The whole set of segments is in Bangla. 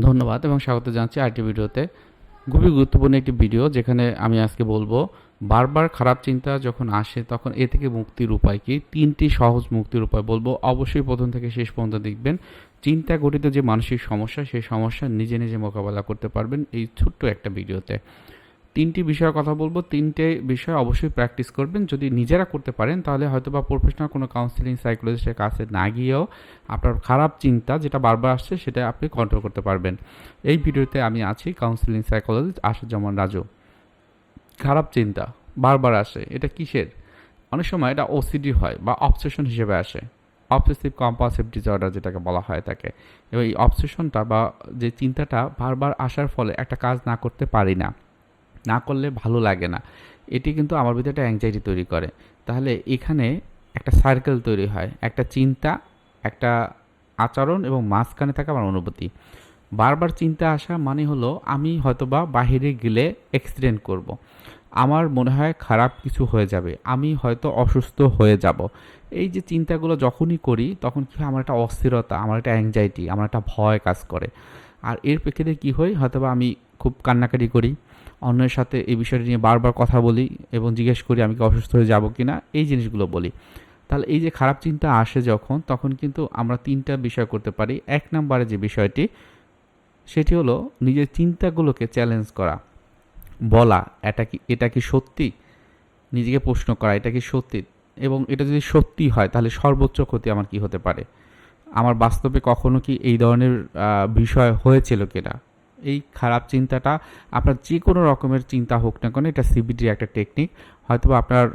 ধন্যবাদ এবং স্বাগত জানাচ্ছি আরটি ভিডিওতে। খুবই গুরুত্বপূর্ণ একটি ভিডিও যেখানে আমি আজকে বলব, বারবার খারাপ চিন্তা যখন আসে তখন এ থেকে মুক্তির উপায় কি? তিনটি সহজ মুক্তির উপায় বলব। অবশ্যই প্রথম থেকে শেষ পর্যন্ত দেখবেন। চিন্তা গঠিত যে মানসিক সমস্যা, সেই সমস্যা নিজে নিজে মোকাবেলা করতে পারবেন এই ছোট্ট একটা ভিডিওতে। তিনটি বিষয়ের কথা বলব। তিনটে বিষয় অবশ্যই প্র্যাকটিস করবেন। যদি নিজেরা করতে পারেন, তাহলে হয়তো বা প্রফেশনাল কোনো কাউন্সিলিং সাইকোলজিস্টের কাছে না গিয়েও আপনার খারাপ চিন্তা যেটা বারবার আসছে, সেটা আপনি কন্ট্রোল করতে পারবেন। এই ভিডিওতে আমি আছি কাউন্সিলিং সাইকোলজিস্ট আশুজ্জামান রাজু। খারাপ চিন্তা বারবার আসে, এটা কিসের? অনেক সময় এটা ওসিডি হয় বা অবসেশন হিসেবে আসে। অবসেসিভ কম্পালসিভ ডিসঅর্ডার যেটাকে বলা হয় তাকে। এবং এই অবসেশনটা বা যে চিন্তাটা বারবার আসার ফলে একটা কাজ না করতে পারি না। না করলে ভালো লাগে না। এটি কিন্তু আমার ভিতরে একটা অ্যাংজাইটি তৈরি করে। তাহলে এখানে একটা সার্কেল তৈরি হয়, একটা চিন্তা, একটা আচরণ এবং মাঝখানে থাকা আমার অনুভূতি। বারবার চিন্তা আসা মানে হলো আমি হয়তোবা বাহিরে গেলে অ্যাক্সিডেন্ট করব। আমার মনে হয় খারাপ কিছু হয়ে যাবে, আমি হয়তো অসুস্থ হয়ে যাব। এই যে চিন্তাগুলো যখনই করি, তখন কি হয়? আমার একটা অস্থিরতা, আমার একটা অ্যাংজাইটি আমার একটা ভয় কাজ করে। আর এর প্রেক্ষিতে কী হয়? হয়তোবা আমি খুব কান্নাকাটি করি অন্যের সাথে এই বিষয়টি নিয়ে বারবার কথা বলি এবং জিজ্ঞেস করি, আমি কি অসুস্থ হয়ে যাব কি না এই জিনিসগুলো বলি। তাহলে এই যে খারাপ চিন্তা আসে যখন, তখন কিন্তু আমরা তিনটা বিষয় করতে পারি। এক নম্বরে যে বিষয়টি, সেটি হলো নিজের চিন্তাগুলোকে চ্যালেঞ্জ করা। বলা, এটা কি এটা কি সত্যি? নিজেকে প্রশ্ন করা, এটা কি সত্যি? এবং এটা যদি সত্যি হয়, তাহলে সর্বোচ্চ ক্ষতি আমার কি হতে পারে? আমার বাস্তবে কখনো কি এই ধরনের বিষয় হয়েছিল কিনা? এই খারাপ চিন্তাটা আপনার যে কোনো রকমের চিন্তা হোক না কেন, এটা সিবিডির একটা টেকনিক হয়তো আপনার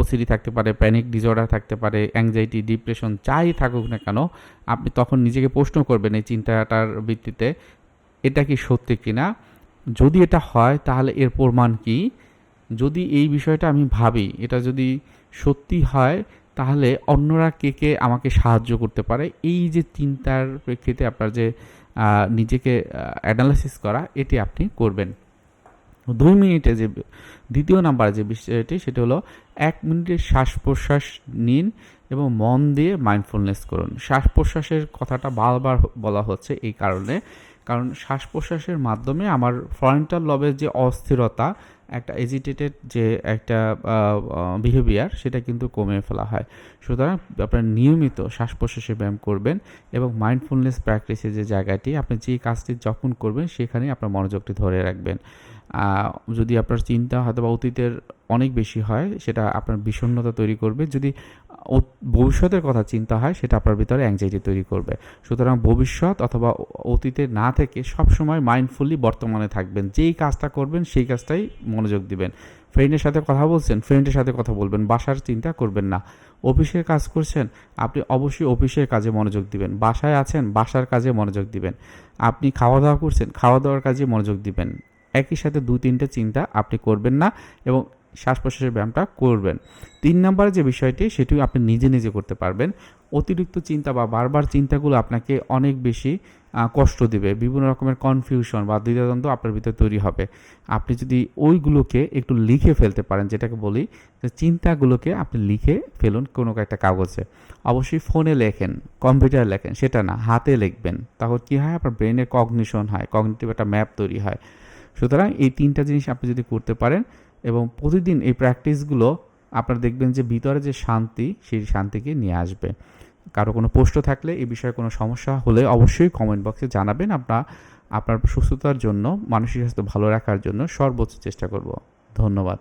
ওসিডি থাকতে পারে প্যানিক ডিসঅর্ডার থাকতে পারে অ্যাংজাইটি ডিপ্রেশন যাই থাকুক না কেন, আপনি তখন নিজেকে প্রশ্ন করবেন এই চিন্তাটার ভিত্তিতে, এটা কি সত্যি কিনা? যদি এটা হয়, তাহলে এর প্রমাণ কি? যদি এই বিষয়টা আমি ভাবি, এটা যদি সত্যি হয়, তাহলে অন্যরা কে কে আমাকে সাহায্য করতে পারে? এই যে চিন্তার প্রেক্ষিতে আপনার যে নিজেকে অ্যানালাইসিস করা, এটি আপনি করবেন। দুই মিনিটে যে, দ্বিতীয় নাম্বার যে বিষয়টি, সেটি হলো এক মিনিটের শ্বাস প্রশ্বাস নিন এবং মন দিয়ে মাইন্ডফুলনেস করুন। শ্বাস প্রশ্বাসের কথাটা বারবার বলা হচ্ছে এই কারণে। কারণ শ্বাস প্রশ্বাসের মাধ্যমে আমার ফ্রন্টাল লবের যে অস্থিরতা, একটা এজিটেটেড যে একটা বিহেভিয়ার সেটা কিন্তু কমিয়ে ফেলা হয়। সুতরাং আপনার নিয়মিত শ্বাস প্রশ্বাসে ব্যায়াম করবেন এবং মাইন্ডফুলনেস প্র্যাকটিসের যে জায়গাটি, আপনি যে কাজটি যখন করবেন, সেখানেই আপনার মনোযোগটি ধরে রাখবেন। যদি আপনার চিন্তা হয়তো বা অতীতের অনেক বেশি হয়, সেটা আপনার বিষণ্ণতা তৈরি করবে। যদি ভবিষ্যতের কথা চিন্তা হয়, সেটা আপনার ভিতরে অ্যাংজাইটি তৈরি করবে। সুতরাং ভবিষ্যৎ অথবা অতীতে না থেকে সবসময় মাইন্ডফুলি বর্তমানে থাকবেন। যেই কাজটা করবেন, সেই কাজটাই মনোযোগ দিবেন। ফ্রেন্ডের সাথে কথা বলছেন ফ্রেন্ডের সাথে কথা বলবেন, বাসার চিন্তা করবেন না। অফিসের কাজ করছেন, আপনি অবশ্যই অফিসের কাজে মনোযোগ দিবেন। বাসায় আছেন, বাসার কাজে মনোযোগ দিবেন। আপনি খাওয়া দাওয়া করছেন খাওয়া দাওয়ার কাজে মনোযোগ দিবেন। একই সাথে দু তিনটে চিন্তা আপনি করবেন না এবং শ্বাস প্রশ্বাসের ব্যায়ামটা করবেন। তিন নম্বরে যে বিষয়টি, সেটি আপনি নিজে নিজে করতে পারবেন। অতিরিক্ত চিন্তা বা বারবার চিন্তাগুলো আপনাকে অনেক বেশি কষ্ট দেবে। বিভিন্ন রকমের কনফিউশন বা দ্বিধাদ্বন্দ্ব আপনার ভিতরে তৈরি হবে। আপনি যদি ওইগুলোকে একটু লিখে ফেলতে পারেন, যেটাকে বলি যে চিন্তাগুলোকে আপনি লিখে ফেলুন কোনো একটা কাগজে। অবশ্যই ফোনে লেখেন কম্পিউটারে লেখেন, সেটা না, হাতে লিখবেন। তাহলে কী হয়? আপনার ব্রেনের কগনিশন হয় কগনিটিভ একটা ম্যাপ তৈরি হয়। সুতরাং এই তিনটা জিনিস আপনি যদি করতে পারেন এবং প্রতিদিন এই প্র্যাকটিসগুলো আপনারা দেখবেন যে ভিতরে যে শান্তি, সেই শান্তিকে নিয়ে আসবে। কারও কোনো প্রশ্ন থাকলে এ বিষয়ে কোনো সমস্যা হলে অবশ্যই কমেন্ট বক্সে জানাবেন। আপনার আপনার সুস্থতার জন্য, মানসিক স্বাস্থ্য ভালো রাখার জন্য সর্বোচ্চ চেষ্টা করব। ধন্যবাদ।